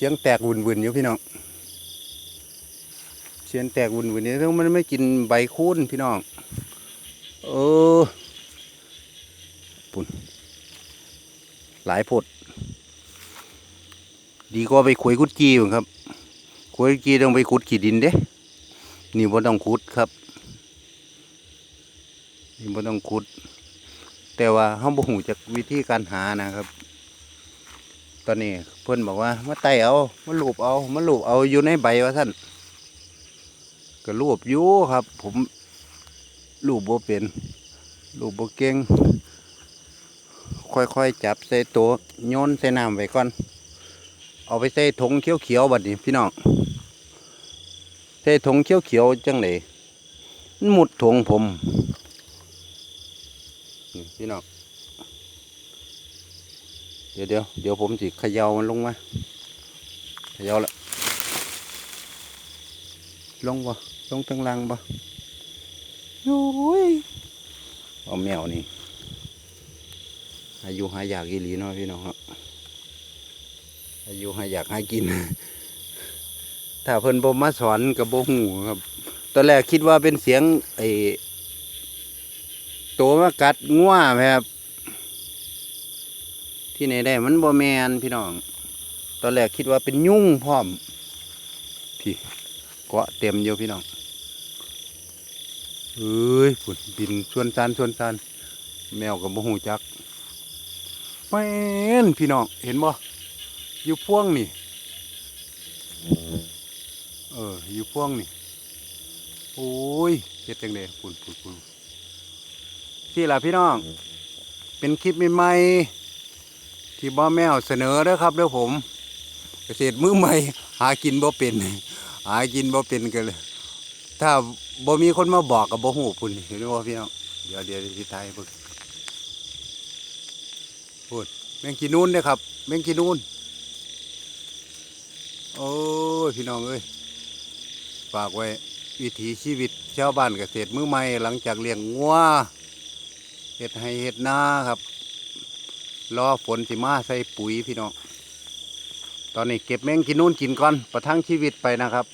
เสียงแตกวุ่นวุ่นอยู่พี่น้องเสียงแตกวุ่นวุ่นนี่ต้องมันไม่กินใบคูนพี่น้องเออปุ่นหลายผดดีก็ไปขุยกุดจีอยู่ครับขุยกุดจีต้องไปขุดขีดดินเด้นี่บ่ต้องขุดครับนี่บ่ต้องขุด แต่ว่าเฮาบ่ฮู้จักวิธีการหานะครับ ตอนนี้เพิ่อนบอกว่ามาไต่เอามาลูบเอามาลูบเอาอยู่ในใบว่าท่านก็ลูบอยู่ครับ ผมลูบบ่เป็นลูบบ่เก่งค่อยๆจับใส่ตัวโยนใส่น้ำไว้ก่อน เอาไปใส่ถุงเขียวๆบัดนี้พี่น้องใส่ถุงเขียวๆจังไดมันหมุดถุงผมพี่น้อง ดี๋ยวเดี๋ยวเดี๋ยวผมสิเขย่ามันลงมาขย่าละลงบ่ลงทางล่างบ่โอ้ยเอาแมวนี่อายุหาอยากอีหลีเนาะพี่น้องครับอายุหาอยากหากิน ถ้าเพิ่นบ่มาสอนกับบ่หูครับ ตอนแรกคิดว่าเป็นเสียงไอ้ตัวมากัดง่วไหมครับ ที่ไหนได้มันบ่แมนพี่น้อง ตอนแรกคิดว่าเป็นยุ่งพร้อม พี่เกาะเต็มอยู่พี่น้องเอ้ยฝุ่นบินชวนซานชวนซานแมวกับบ่หูจักแม่นพี่น้องเห็นบ่อยู่พ่วงนี่ เอออยู่พ่วงนี่โอ้ยเฮ็ดจังได๋ฝุ่นฝุ่นฝุ่นที่ละพี่น้อง เป็นคลิปใหม่ๆ ที่บ้าแมวเสนอเด้อครับเด้อผม เกษตรมือใหม่หากินบ่เป็น หากินบ่เป็นกันเลย ถ้าบ่มีคนมาบอกกับบ่ฮู้พุ่นเห็นบ่พี่น้องเดี๋ยวเดี๋ยวทายให้เบิ่งพูดแมงกีนูนเด้อครับ แมงกีนูนโอ้ยพี่น้องเอ้ยฝากไว้วิถีชีวิตชาวบ้านเกษตรมือใหม่หลังจากเลี้ยงงัวเฮ็ดให้เฮ็ดนาครับ รอฝนสิมาใส่ปุ๋ยพี่น้องตอนนี้เก็บแมงกินนู่นกินก่อนประทังชีวิตไปนะครับ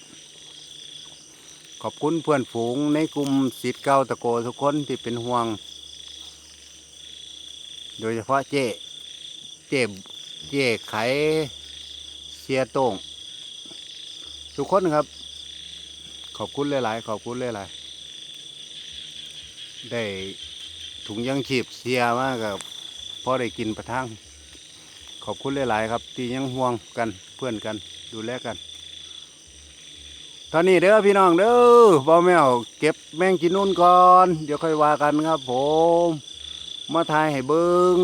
ขอบคุณเพื่อนฝูงในกลุ่มสิทธิ์เก้าตะโกทุกคนที่เป็นห่วง โดยเฉพาะเจ๊เจ๊เจ๊ไขเสียโต้งทุกคนครับ ขอบคุณหลาย ๆ ขอบคุณหลาย ๆ ได้ถุงยังชีพเสียมากกับ พอได้กินประทังขอบคุณหลาย ๆ ครับ ที่ยังห่วงกันเพื่อนกันดูแลกันตอนนี้เด้อพี่น้องเด้อบ่าแมวเก็บแมงกินนู่นก่อน เดี๋ยวค่อยว่ากันครับ ผม มาทายให้เบิง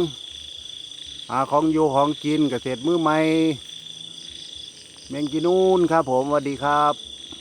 หาของอยู่ของกินเกษตรมือใหม่แมงกินนู่นครับ ผมสวัสดีครับ